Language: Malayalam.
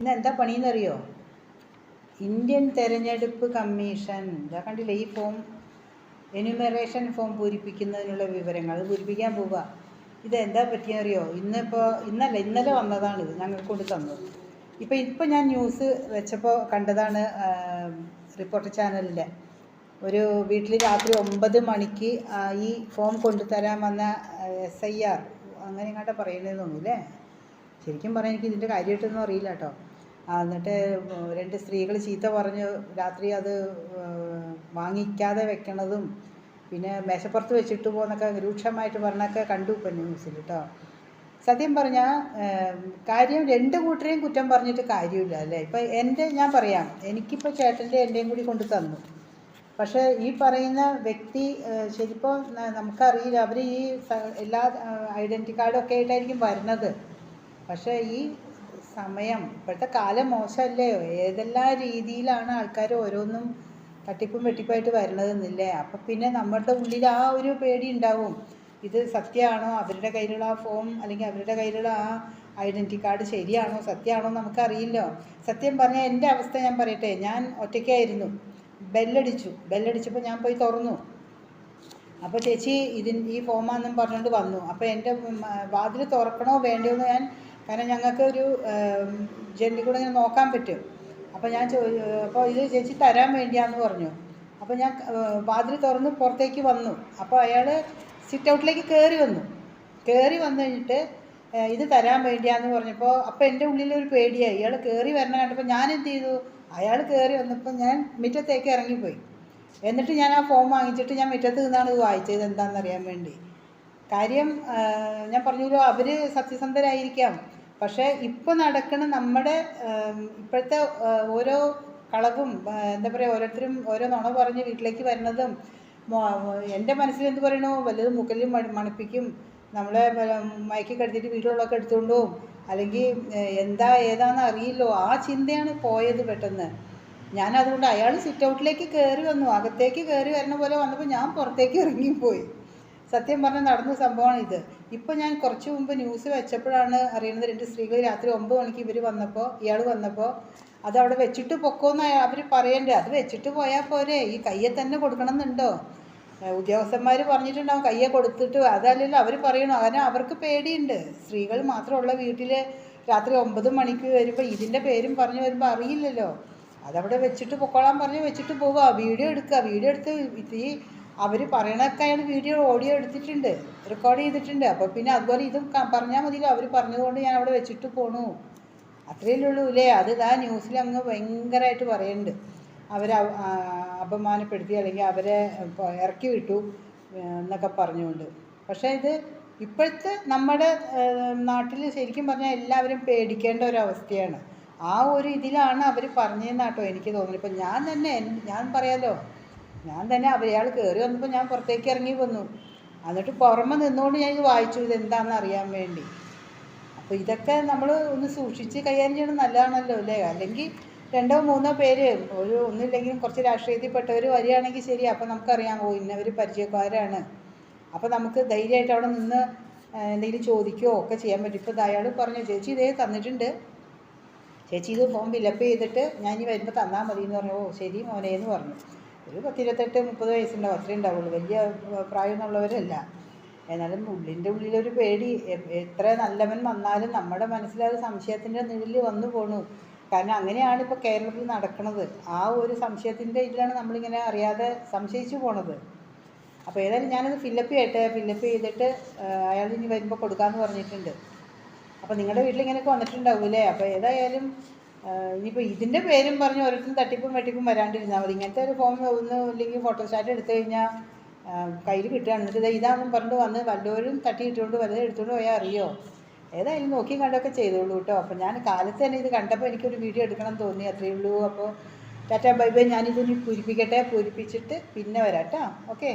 ഇന്ന് എന്താ പണിയെന്നറിയോ ഇന്ത്യൻ തെരഞ്ഞെടുപ്പ് കമ്മീഷൻ ഇതാ കണ്ടില്ലേ ഈ ഫോം എനുമറേഷൻ ഫോം പൂരിപ്പിക്കുന്നതിനുള്ള വിവരങ്ങൾ അത് പൂരിപ്പിക്കാൻ പോവുക ഇത് എന്താ പറ്റിയെന്നറിയോ? ഇന്നിപ്പോൾ ഇന്നല്ല ഇന്നലെ വന്നതാണ് ഇത് ഞങ്ങൾക്ക് കൊണ്ട് തന്നത്. ഇപ്പോൾ ഇപ്പോൾ ഞാൻ ന്യൂസ് വെച്ചപ്പോൾ കണ്ടതാണ് റിപ്പോർട്ടർ ചാനലിന്റെ ഒരു വീട്ടിൽ രാത്രി ഒമ്പത് മണിക്ക് ഈ ഫോം കൊണ്ടുതരാൻ വന്ന എസ് ഐ ആർ അങ്ങനെ ഇങ്ങോട്ട് പറയുന്നതെന്ന് തോന്നുന്നു അല്ലേ ശരിക്കും പറഞ്ഞാൽ എനിക്ക് ഇതിന്റെ കാര്യമായിട്ടൊന്നും അറിയില്ല കേട്ടോ എന്നിട്ട് രണ്ട് സ്ത്രീകൾ ചീത്ത പറഞ്ഞ് രാത്രി അത് വാങ്ങിക്കാതെ വെക്കണതും പിന്നെ മേശപ്പുറത്ത് വെച്ചിട്ട് പോകുന്നൊക്കെ രൂക്ഷമായിട്ട് പറഞ്ഞൊക്കെ കണ്ടു ഇപ്പം ന്യൂസിൽ കേട്ടോ സത്യം പറഞ്ഞാൽ കാര്യം രണ്ട് കൂട്ടരെയും കുറ്റം പറഞ്ഞിട്ട് കാര്യമില്ല അല്ലേ? ഇപ്പം എന്റെ ഞാൻ പറയാം എനിക്കിപ്പോൾ ചേട്ടന്റെ എന്റെയും കൂടി കൊണ്ട് തന്നു. പക്ഷേ ഈ പറയുന്ന വ്യക്തി ശരിപ്പോൾ നമുക്കറിയില്ല അവർ ഈ എല്ലാ ഐഡന്റി കാർഡൊക്കെ ആയിട്ടായിരിക്കും വരുന്നത്. പക്ഷേ ഈ സമയം. ഇപ്പോഴത്തെ കാലം മോശമല്ലേ ഏതെല്ലാം രീതിയിലാണ് ആൾക്കാർ ഓരോന്നും തട്ടിപ്പും വെട്ടിപ്പായിട്ട് വരുന്നതെന്നില്ലേ? അപ്പം പിന്നെ നമ്മളുടെ ഉള്ളിൽ ആ ഒരു പേടി ഉണ്ടാവും. ഇത് സത്യമാണോ? അവരുടെ കയ്യിലുള്ള ആ ഫോം അല്ലെങ്കിൽ അവരുടെ കയ്യിലുള്ള ആ ഐഡന്റി കാർഡ് ശരിയാണോ? സത്യമാണോ നമുക്കറിയില്ലോ. സത്യം പറഞ്ഞാൽ എന്റെ അവസ്ഥ ഞാൻ പറയട്ടെ. ഞാൻ ഒറ്റയ്ക്കായിരുന്നു. ബെല്ലടിച്ചു. ബെല്ലടിച്ചപ്പോൾ ഞാൻ പോയി തുറന്നു. അപ്പോൾ ചേച്ചി ഇതിൻ ഈ ഫോമാണെന്നും പറഞ്ഞുകൊണ്ട് വന്നു. അപ്പോൾ എന്റെ വാതിൽ തുറക്കണോ വേണ്ടയോ എന്ന് ഞാൻ കാരണം ഞങ്ങൾക്ക് ഒരു ജെല്ലി കൂടെ ഇങ്ങനെ നോക്കാൻ പറ്റും. അപ്പോൾ ഞാൻ അപ്പോൾ ഇത് ചേച്ചി തരാൻ വേണ്ടിയാന്ന് പറഞ്ഞു. അപ്പോൾ ഞാൻ വാതിൽ തുറന്ന് പുറത്തേക്ക് വന്നു. അപ്പോൾ അയാൾ സിറ്റ് ഔട്ടിലേക്ക് കയറി വന്നു. കയറി വന്നു കഴിഞ്ഞിട്ട് ഇത് തരാൻ വേണ്ടിയാന്ന് പറഞ്ഞപ്പോൾ അപ്പോൾ എന്റെ ഉള്ളിലൊരു പേടിയായി. ഇയാൾ കയറി വരണ കണ്ടപ്പോൾ ഞാൻ എന്ത് ചെയ്തു? അയാൾ കയറി വന്നപ്പോൾ ഞാൻ മുറ്റത്തേക്ക് ഇറങ്ങിപ്പോയി. എന്നിട്ട് ഞാൻ ആ ഫോം വാങ്ങിച്ചിട്ട് ഞാൻ മുറ്റത്ത് നിന്നാണ് ഇത് വായിച്ചത് എന്താണെന്ന് അറിയാൻ വേണ്ടി. കാര്യം ഞാൻ പറഞ്ഞല്ലോ അവർ സത്യസന്ധരായിരിക്കാം. പക്ഷേ ഇപ്പോൾ നടക്കുന്ന നമ്മുടെ ഇപ്പോഴത്തെ ഓരോ കളവും എന്താ പറയുക ഓരോരുത്തരും ഓരോ നുണ പറഞ്ഞ് വീട്ടിലേക്ക് വരുന്നതും എന്റെ മനസ്സിൽ എന്ത് പറയണോ വല്ലതും മുക്കലിൽ മണി മണിപ്പിക്കും. നമ്മളെ മയക്കി കിടത്തിയിട്ട് വീട്ടിലുള്ളതൊക്കെ എടുത്തുകൊണ്ട് പോകും അല്ലെങ്കിൽ എന്താ ഏതാണെന്ന് അറിയില്ലോ. ആ ചിന്തയാണ് പോയത് പെട്ടെന്ന്. ഞാൻ അതുകൊണ്ട് അയാൾ സിറ്റ് ഔട്ടിലേക്ക് കയറി വന്നു. അകത്തേക്ക് കയറി വരുന്ന പോലെ വന്നപ്പോൾ ഞാൻ പുറത്തേക്ക് ഇറങ്ങിപ്പോയി. സത്യം പറഞ്ഞാൽ നടന്ന സംഭവമാണ് ഇത് ഇപ്പോൾ ഞാൻ കുറച്ച് മുമ്പ് ന്യൂസ് വെച്ചപ്പോഴാണ് അറിയുന്നത് രണ്ട് സ്ത്രീകൾ രാത്രി ഒമ്പത് മണിക്ക് ഇവർ വന്നപ്പോൾ ഇയാൾ വന്നപ്പോൾ അത് അവിടെ വെച്ചിട്ട് പൊക്കോന്ന് അവർ പറയണ്ടേ. അത് വെച്ചിട്ട് പോയാൽ പോരെ. ഈ കയ്യെ തന്നെ കൊടുക്കണം എന്നുണ്ടോ ഉദ്യോഗസ്ഥന്മാർ പറഞ്ഞിട്ടുണ്ടാവും കയ്യെ കൊടുത്തിട്ട്. അതല്ലല്ലോ അവർ പറയണു കാരണം അവർക്ക് പേടിയുണ്ട്. സ്ത്രീകൾ മാത്രമുള്ള വീട്ടിൽ രാത്രി ഒമ്പത് മണിക്ക് വരുമ്പോൾ ഇതിന്റെ പേരും പറഞ്ഞു വരുമ്പോൾ അറിയില്ലല്ലോ. അതവിടെ വെച്ചിട്ട് പൊക്കോളാൻ പറഞ്ഞ് വെച്ചിട്ട് പോവുക വീഡിയോ എടുക്കുക വീഡിയോ എടുത്ത് ഈ അവർ പറയണൊക്കെ അയാൾ വീഡിയോ ഓഡിയോ എടുത്തിട്ടുണ്ട്. റെക്കോർഡ് ചെയ്തിട്ടുണ്ട്. അപ്പോൾ പിന്നെ അതുപോലെ ഇതും പറഞ്ഞാൽ മതിയല്ലോ. അവർ പറഞ്ഞതുകൊണ്ട് ഞാൻ അവിടെ വെച്ചിട്ട് പോണു. അത്രയല്ലേ ഉള്ളൂ ഇല്ലേ? അത് ഇതാ ന്യൂസിൽ അങ്ങ് ഭയങ്കരമായിട്ട് പറയുന്നുണ്ട് അവരെ അപമാനപ്പെടുത്തി അല്ലെങ്കിൽ അവരെ ഇറക്കി വിട്ടു എന്നൊക്കെ പറഞ്ഞുകൊണ്ട്. പക്ഷേ ഇത് ഇപ്പോഴത്തെ നമ്മുടെ നാട്ടിൽ ശരിക്കും പറഞ്ഞാൽ എല്ലാവരും പേടിക്കേണ്ട ഒരു അവസ്ഥയാണ്. ആ ഒരു ഇതിലാണ് അവർ പറഞ്ഞതെന്നാട്ടോ എനിക്ക് തോന്നുന്നത് ഇപ്പം ഞാൻ തന്നെ ഞാൻ പറയാലോ. ഞാൻ തന്നെ അവരയാൾ കയറി വന്നപ്പോൾ ഞാൻ പുറത്തേക്ക് ഇറങ്ങി വന്നു. എന്നിട്ട് പുറമെ നിന്നുകൊണ്ട് ഞാൻ ഇത് വായിച്ചു. ഇത് എന്താണെന്ന് അറിയാൻ വേണ്ടി. അപ്പോൾ ഇതൊക്കെ നമ്മൾ ഒന്ന് സൂക്ഷിച്ച് കൈകാര്യം ചെയ്യണം. നല്ലതാണല്ലോ അല്ലേ? അല്ലെങ്കിൽ രണ്ടോ മൂന്നോ പേര് ഒരു ഒന്നുമില്ലെങ്കിലും കുറച്ച് രാഷ്ട്രീയത്തിൽപ്പെട്ടവർ വരികയാണെങ്കിൽ ശരി. അപ്പോൾ നമുക്കറിയാം ഓ ഇന്നവർ പരിചയക്കാരാണ്. അപ്പോൾ നമുക്ക് ധൈര്യമായിട്ട് അവിടെ നിന്ന് എന്തെങ്കിലും ചോദിക്കുകയോ ഒക്കെ ചെയ്യാൻ പറ്റും. ഇപ്പോൾ അയാൾ പറഞ്ഞു ചേച്ചി ഇതേ തന്നിട്ടുണ്ട്. ചേച്ചി ഇത് ഫോം ഫില്ലപ്പ് ചെയ്തിട്ട് ഞാൻ ഇനി വരുമ്പോൾ തന്നാൽ മതി എന്ന് പറഞ്ഞു. ഓ ശരി മോനെ എന്ന് പറഞ്ഞു. ഒരു പത്തിരുപത്തെട്ട് മുപ്പത് വയസ്സുണ്ടാവും അത്രേ ഉണ്ടാവുള്ളൂ. വലിയ പ്രായമുള്ളവരല്ല. എന്നാലും ഉള്ളിന്റെ ഉള്ളിലൊരു പേടി. എത്ര നല്ലവൻ വന്നാലും നമ്മുടെ മനസ്സിലൊരു സംശയത്തിന്റെ നിഴലിൽ വന്നു പോണു. കാരണം അങ്ങനെയാണ് ഇപ്പോൾ കേരളത്തിൽ നടക്കുന്നത് ആ ഒരു സംശയത്തിന്റെ ഇതിലാണ് നമ്മളിങ്ങനെ അറിയാതെ സംശയിച്ചു പോണത്. അപ്പോൾ ഏതായാലും ഞാനത് ഫില്ലപ്പ് ചെയ്യട്ടെ. ഫില്ലപ്പ് ചെയ്തിട്ട് അയാൾ ഇനി വരുമ്പോൾ കൊടുക്കാമെന്ന് പറഞ്ഞിട്ടുണ്ട്. അപ്പോൾ നിങ്ങളുടെ വീട്ടിൽ ഇങ്ങനെയൊക്കെ വന്നിട്ടുണ്ടാവില്ലേ? അപ്പോൾ ഏതായാലും ഇനിയിപ്പോൾ ഇതിന്റെ പേരും പറഞ്ഞ് ഓരോരുത്തരും തട്ടിപ്പും വെട്ടിപ്പും വരാണ്ടിരുന്നാൽ മതി. ഇങ്ങനത്തെ ഒരു ഫോം ഒന്ന് ഇല്ലെങ്കിൽ ഫോട്ടോസ്റ്റാറ്റ് എടുത്തു കഴിഞ്ഞാൽ കയ്യിൽ കിട്ടുകയാണ്. എന്നിട്ട് ഇതാണെന്നും പറഞ്ഞിട്ട് വന്ന് വല്ലവരും തട്ടി ഇട്ടുകൊണ്ട് എടുത്തുകൊണ്ട് പോയാൽ അറിയോ? ഏതായാലും നോക്കി കണ്ടൊക്കെ ചെയ്തോളൂ കേട്ടോ അപ്പോൾ ഞാൻ കാലത്ത് തന്നെ ഇത് കണ്ടപ്പോൾ എനിക്കൊരു വീഡിയോ എടുക്കണം തോന്നി അത്രയേ ഉള്ളൂ. അപ്പോൾ ടാറ്റ ബൈ ബൈ. ഞാനിതിനി പൂരിപ്പിക്കട്ടെ? പൂരിപ്പിച്ചിട്ട് പിന്നെ വരാം കേട്ടോ ഓക്കെ.